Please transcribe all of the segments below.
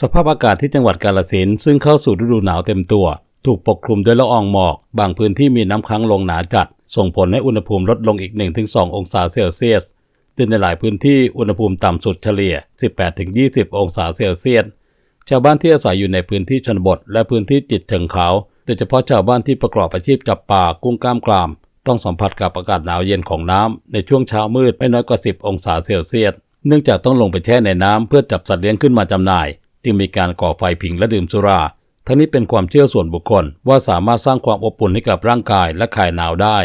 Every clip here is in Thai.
สภาพอากาศที่จังหวัดกาฬสินซึ่งเข้าสู่ฤดูหนาวเต็มตัว ถูกปกคลุมด้วยละอองหมอก บางพื้นที่มีน้ำค้างลงหนาจัด ส่งผลให้อุณหภูมิลดลงอีก 1-2 องศาเซลเซียสซึ่งในหลายพื้นที่อุณหภูมิต่ำสุดเฉลี่ย 18-20 องศาเซลเซียส ชาวบ้านที่อาศัยอยู่ในพื้นที่ชนบท และพื้นที่จิตเชิงเขาโดยเฉพาะชาวบ้านที่ประกอบอาชีพจับปลากุ้งกล้ามกราม ต้องสัมผัสกับอากาศหนาวเย็นของน้ำในช่วงเช้ามืดไม่น้อยกว่า 10 องศาเซลเซียส เนื่องจากต้องลงไปแช่ในน้ำเพื่อจับสัตว์เลี้ยงขึ้นมาจำหน่าย จึงมีการก่อไฟผิงและดื่มสุรา ทั้งนี้เป็นความเชื่อส่วนบุคคลว่าสามารถสร้างความอบอุ่นให้กับร่างกายและคลายหนาวได้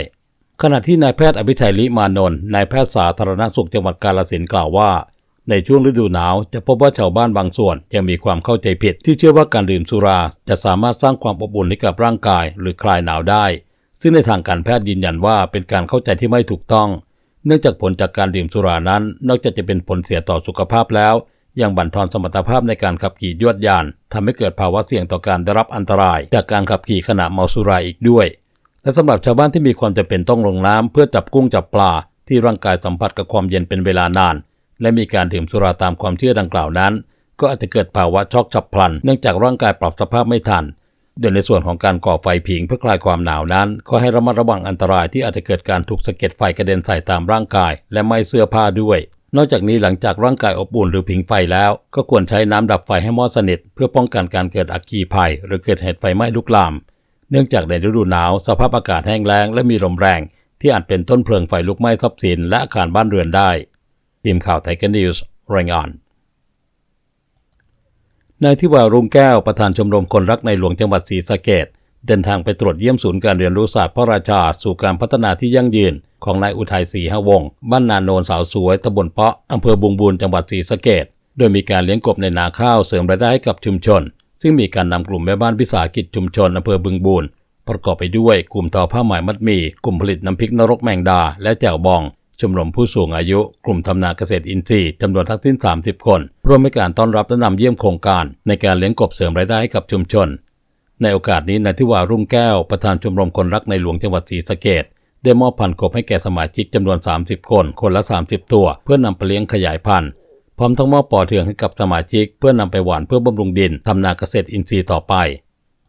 ขณะที่นายแพทย์อภิชัยลิมานนท์นายแพทย์สาธารณสุขจังหวัดกาฬสินธุ์กล่าวว่า ในช่วงฤดูหนาวจะพบว่าชาวบ้านบางส่วนยังมีความเข้าใจผิด ที่เชื่อว่าการดื่มสุราจะสามารถสร้างความอบอุ่นให้กับร่างกาย หรือคลายหนาวได้ ซึ่งในทางการแพทย์ยืนยันว่าเป็นการเข้าใจที่ไม่ถูกต้อง เนื่องจากผลจากการดื่มสุรานั้น นอกจากจะเป็นผลเสียต่อสุขภาพแล้ว ยังบั่นทอนสมรรถภาพในการขับขี่ยวดยานทำให้เกิดภาวะเสี่ยงต่อการได้รับอันตราย จากการขับขี่ขณะเมาสุราอีกด้วย และสำหรับชาวบ้านที่มีความจำเป็นต้องลงน้ำเพื่อจับกุ้งจับปลา ที่ร่างกายสัมผัสกับความเย็นเป็นเวลานาน และมีการดื่มสุราตามความเชื่อดังกล่าวนั้น ก็อาจจะเกิดภาวะช็อกฉับพลัน เนื่องจากร่างกายปรับสภาพไม่ทันโดยในส่วนของการก่อไฟผิงเพื่อคลายความหนาวนั้น ก็ให้ระมัดระวังอันตรายที่อาจจะเกิดการถูกสะเก็ดไฟกระเด็นใส่ตามร่างกาย และไหม้เสื้อผ้าด้วย นอกจากนี้หลังจากร่างกายอบอุ่นหรือผิงไฟแล้ว ก็ควรใช้น้ำดับไฟให้มอดสนิท เพื่อป้องกันการเกิดอัคคีภัย หรือเกิดเหตุไฟไหม้ลุกลาม เนื่องจากในฤดูหนาว สภาพอากาศแห้งแล้งและมีลมแรง ที่อาจเป็นต้นเพลิงไฟลุกไหม้ทรัพย์สินและอาคารบ้านเรือนได้ทีมข่าวไทยกันนิวส์รายงานนายทิวารุ่งแก้วประธานชมรมคนรักในหลวงจังหวัดศรีสะเกษเดินทางไปตรวจเยี่ยมศูนย์การเรียนรู้ศาสตร์พระราชา สู่การพัฒนาที่ยั่งยืน ของนายอุทัยศรีหวงบ้านนาโนนสาวสวยตำบลเปาะอำเภอบุงบูนจังหวัดศรีสะเกษโดยมีการเลี้ยงกบในนาข้าวเสริมรายได้ให้กับชุมชน ซึ่งมีการนำกลุ่มแม่บ้านวิสาหกิจชุมชนอำเภอบึงบูนประกอบไปด้วยกลุ่มทอผ้าไหมมัดมี กลุ่มผลิตน้ำพริกนรกแมงดา และแจ่วบอง ชมรมผู้สูงอายุ กลุ่มทำนาเกษตรอินทรีย์จำนวนทั้งสิ้น 30 คนร่วมในการต้อนรับและนำเยี่ยมโครงการ ในการเลี้ยงกบเสริมรายได้ให้กับชุมชน ในโอกาสนี้นายทิวารุ่งแก้ว ประธานชมรมคนรักในหลวงจังหวัดศรีสะเกษ ได้มอบพันธุ์กบให้แก่สมาชิกจำนวน 30 คน คนละ 30 ตัว เพื่อนำไปเลี้ยงขยายพันธุ์ พร้อมทั้งมอบปอเทืองให้กับสมาชิก เพื่อนำไปหว่านเพื่อบำรุงดินทำนาเกษตรอินทรีย์ต่อไป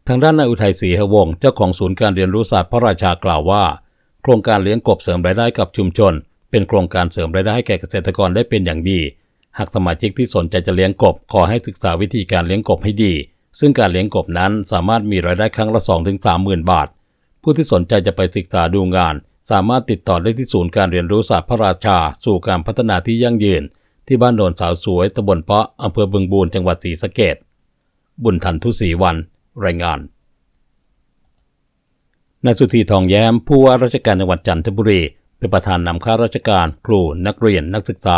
ทางด้านนายอุทัยศรีหวงศ์เจ้าของศูนย์การเรียนรู้ศาสตร์พระราชากล่าวว่า โครงการเลี้ยงกบเสริมรายได้กับชุมชน เป็นโครงการเสริมรายได้ให้แก่เกษตรกรได้เป็นอย่างดี หากสมาชิกที่สนใจจะเลี้ยงกบ ขอให้ศึกษาวิธีการเลี้ยงกบให้ดี ซึ่งการเลี้ยงกบนั้นสามารถมีรายได้ครั้งละ 2-3หมื่นบาท ผู้ที่สนใจจะไปศึกษาดูงาน สามารถติดต่อได้ที่ศูนย์การเรียนรู้ศาสตร์พระราชา สู่การพัฒนาที่ยั่งยืน ที่บ้านโนนสาวสวยตำบลเปาะอำเภอบึงบูนจังหวัดศรีสะเกษบุญทันทุศรีวัน รายงานนายสุธีทองแย้มผู้ว่าราชการจังหวัดจันทบุรีเป็นประธานนำข้าราชการ ครู นักเรียน นักศึกษา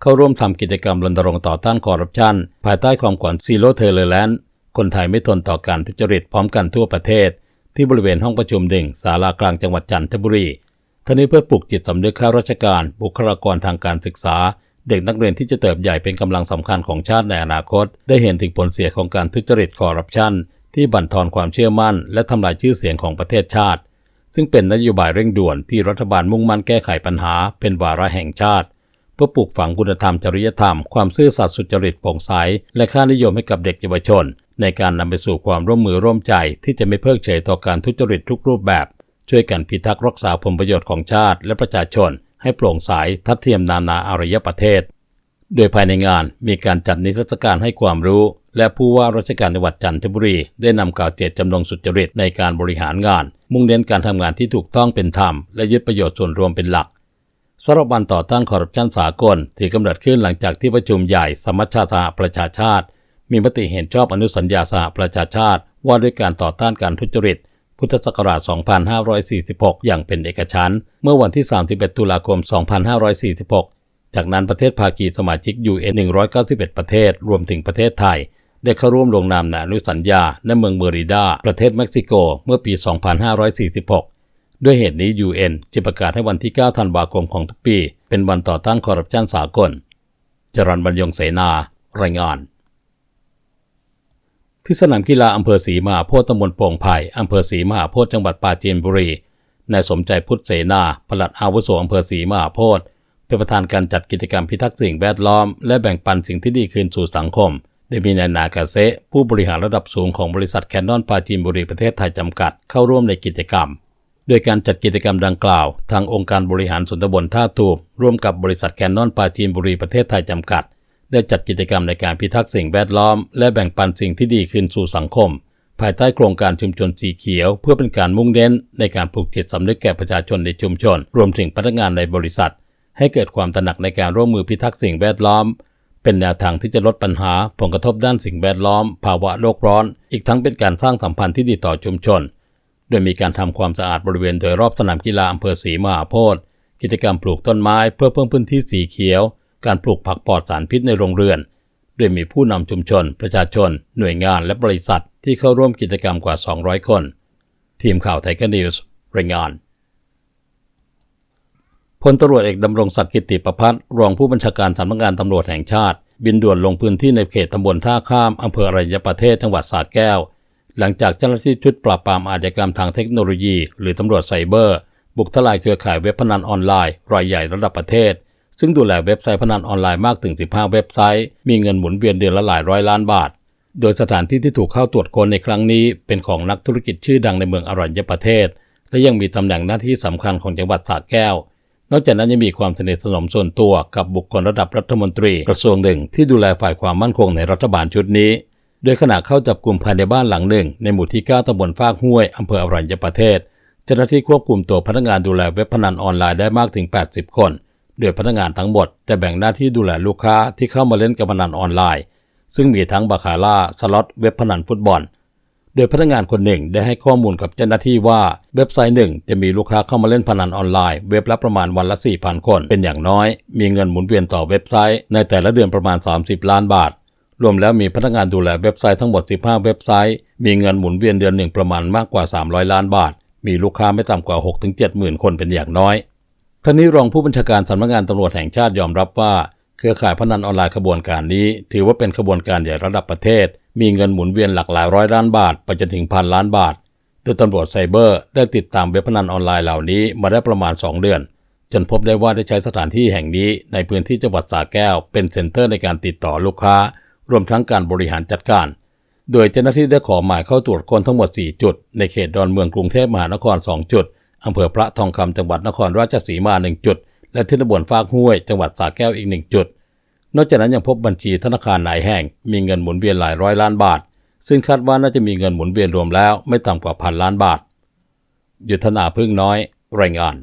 เข้าร่วมทำกิจกรรมรณรงค์ต่อต้านคอร์รัปชัน ภายใต้ความขวัญซีโร่เทเลแลนด์คนไทยไม่ทนต่อการทุจริตพร้อมกันทั่วประเทศ ที่บริเวณห้องประชุมดิ่งศาลากลางจังหวัดจันทบุรีทั้งนี้เพื่อปลุกจิตสำนึกข้าราชการ บุคลากรทางการศึกษา เด็กนักเรียนที่จะเติบใหญ่เป็นกำลังสำคัญของชาติในอนาคต ได้เห็นถึงผลเสียของการทุจริตคอร์รัปชันที่บั่นทอนความเชื่อมั่น และทำลายชื่อเสียงของประเทศชาติ ซึ่งเป็นนโยบายเร่งด่วนที่รัฐบาลมุ่งมั่นแก้ไขปัญหา เป็นวาระแห่งชาติ เพื่อปลูกฝังคุณธรรมจริยธรรม ความซื่อสัตย์สุจริตโปร่งใสและค่านิยมให้กับเด็กเยาวชน ในการนำไปสู่ความร่วมมือร่วมใจที่จะไม่เพิกเฉยต่อการทุจริตทุกรูปแบบ ช่วยกันพิทักษ์รักษาผลประโยชน์ของชาติ และประชาชน ให้โปร่งใสทัดเทียมนานาอารยประเทศ โดยภายในงานมีการจัดนิทรรศการให้ความรู้ และผู้ว่าราชการจังหวัดจันทบุรีได้นำกล่าวเจตจำนงสุจริตในการบริหารงาน มุ่งเน้นการทำงานที่ถูกต้องเป็นธรรมและยึดประโยชน์ส่วนรวมเป็นหลักสำหรับวันต่อต้านคอร์รัปชันสากลที่กำเนิดขึ้นหลังจากที่ประชุมใหญ่สมัชชาสหประชาชาติ มีมติเห็นชอบอนุสัญญาสหประชาชาติ ว่าด้วยการต่อต้านการทุจริต พุทธศักราช 2546 อย่างเป็นเอกฉันท์เมื่อวันที่ 31 ตุลาคม 2546 จากนั้นประเทศภาคีสมาชิก UN 191 ประเทศ รวมถึงประเทศไทย ได้เข้าร่วมลงนามในอนุสัญญาณเมืองเมริดา ประเทศเม็กซิโก เมื่อปี 2546ด้วยเหตุนี้ UN จึงประกาศให้วันที่ 9 ธันวาคมของทุกปี เป็นวันต่อต้านคอร์รัปชันสากล จรันบรรยงเสนา รายงาน ที่สนามกีฬาอำเภอศรีมหาโพธิ์ตำบลโป่งไผ่อำเภอศรีมหาโพธิ์จังหวัดปราจีนบุรีนายสมใจพุทธเสนาปลัดอาวุโสอำเภอศรีมหาโพธิ์เป็นประธานการจัดกิจกรรมพิทักษ์สิ่งแวดล้อม และแบ่งปันสิ่งที่ดีคืนสู่สังคมได้มีนายนากาเซผู้บริหารระดับสูงของบริษัทแคนนอนปาจีนบุรีประเทศไทยจำกัดเข้าร่วมในกิจกรรม โดยการจัดกิจกรรมดังกล่าว ทางองค์การบริหารส่วนตำบลท่าตูบร่วมกับบริษัทแคนนอนปาจีนบุรีประเทศไทยจำกัด ได้จัดกิจกรรมในการพิทักษ์สิ่งแวดล้อม และแบ่งปันสิ่งที่ดีคืนสู่สังคม ภายใต้โครงการชุมชนสีเขียว เพื่อเป็นการมุ่งเน้น ในการปลูกจิตสำนึกแก่ประชาชนในชุมชน รวมถึงพนักงานในบริษัท ให้เกิดความตระหนักในการร่วมมือพิทักษ์สิ่งแวดล้อม เป็นแนวทางที่จะลดปัญหาผลกระทบด้านสิ่งแวดล้อม ภาวะโลกร้อน อีกทั้งเป็นการสร้างสัมพันธ์ที่ดีต่อชุมชน โดยมีการทำความสะอาดบริเวณโดยรอบสนามกีฬาอำเภอศรีมหาโพธิ์กิจกรรมปลูกต้นไม้ เพื่อเพิ่มพื้นที่สีเขียว การปลูกผักปลอดสารพิษในโรงเรือน โดยมีผู้นำชุมชน ประชาชน หน่วยงานและบริษัทที่เข้าร่วมกิจกรรมกว่า 200 คน ทีมข่าวไทยนิวส์รายงานพลตำรวจเอกดำรงศักดิ์กิติประพัฒน์รองผู้บัญชาการสำนักงานตำรวจแห่งชาติ บินด่วนลงพื้นที่ในเขตตำบลท่าข้ามอำเภออรัญญประเทศจังหวัดสระแก้ว หลังจากเจ้าหน้าที่ชุดปราบปรามอาชญากรรมทางเทคโนโลยี หรือตำรวจไซเบอร์ บุกทลายเครือข่ายเว็บพนันออนไลน์รายใหญ่ระดับประเทศ ซึ่งดูแลเว็บไซต์พนันออนไลน์มากถึง 15 เว็บไซต์ มีเงินหมุนเวียนเดือนละหลายร้อยล้านบาท โดยสถานที่ที่ถูกเข้าตรวจค้นในครั้งนี้ เป็นของนักธุรกิจชื่อดังในเมืองอรัญญประเทศ และยังมีตำแหน่งหน้าที่สำคัญของจังหวัดสระแก้ว นอกจากนั้นยังมีความสนิทสนมส่วนตัวกับบุคคลระดับรัฐมนตรีกระทรวงหนึ่งที่ดูแลฝ่ายความมั่นคงในรัฐบาลชุดนี้ โดยขณะเข้าจับกลุ่มภายในบ้านหลังหนึ่ง ในหมู่ที่ 9ตำบลฟากห้วยอำเภออรัญญประเทศ เจ้าหน้าที่ควบคุมตัวพนักงานดูแลเว็บพนันออนไลน์ได้มากถึง 80 คน โดยพนักงานทั้งหมดจะแบ่งหน้าที่ดูแลลูกค้าที่เข้ามาเล่นการพนันออนไลน์ ซึ่งมีทั้งบาคาร่าสล็อตเว็บพนันฟุตบอล โดยพนักงานคนหนึ่งได้ให้ข้อมูลกับเจ้าหน้าที่ว่าเว็บไซต์หนึ่งจะมีลูกค้าเข้ามาเล่นพนันออนไลน์เว็บละประมาณวันละ 4,000 คน เป็นอย่างน้อย มีเงินหมุนเวียนต่อเว็บไซต์ในแต่ละเดือนประมาณ 30 ล้านบาท รวมแล้วมีพนักงานดูแลเว็บไซต์ทั้งหมด 15 เว็บไซต์ มีเงินหมุนเวียนเดือนหนึ่งประมาณมากกว่า 300 ล้านบาท มีลูกค้าไม่ต่ำกว่า 6-7หมื่นคนเป็นอย่างน้อย ท่านนี้รองผู้บัญชาการสำนักงานตำรวจแห่งชาติยอมรับว่า เครือข่ายพนันออนไลน์ขบวนการนี้ ถือว่าเป็นขบวนการใหญ่ระดับประเทศ มีเงินหมุนเวียนหลักหลายร้อยล้านบาทไปจนถึงพันล้านบาทโดยตำรวจไซเบอร์ได้ติดตามเว็บพนันออนไลน์เหล่านี้มาได้ประมาณ 2 เดือน จนพบได้ว่าได้ใช้สถานที่แห่งนี้ในพื้นที่จังหวัดสระแก้ว เป็นเซ็นเตอร์ในการติดต่อลูกค้า รวมทั้งการบริหารจัดการ โดยเจ้าหน้าที่ได้ขอหมายเข้าตรวจค้นทั้งหมด 4 จุด ในเขตดอนเมืองกรุงเทพมหานคร 2 จุด อำเภอพระทองคำจังหวัดนครราชสีมา 1 จุด และที่ตำบลฟากห้วย จังหวัดสระแก้วอีก 1 จุด นอกจากนั้นยังพบบัญชีธนาคารหลายแห่ง มีเงินหมุนเวียนหลายร้อยล้านบาท ซึ่งคาดว่าน่าจะมีเงินหมุนเวียนรวมแล้ว ไม่ต่ำกว่าพันล้านบาท ยุทธนาพึ่งน้อย รายงาน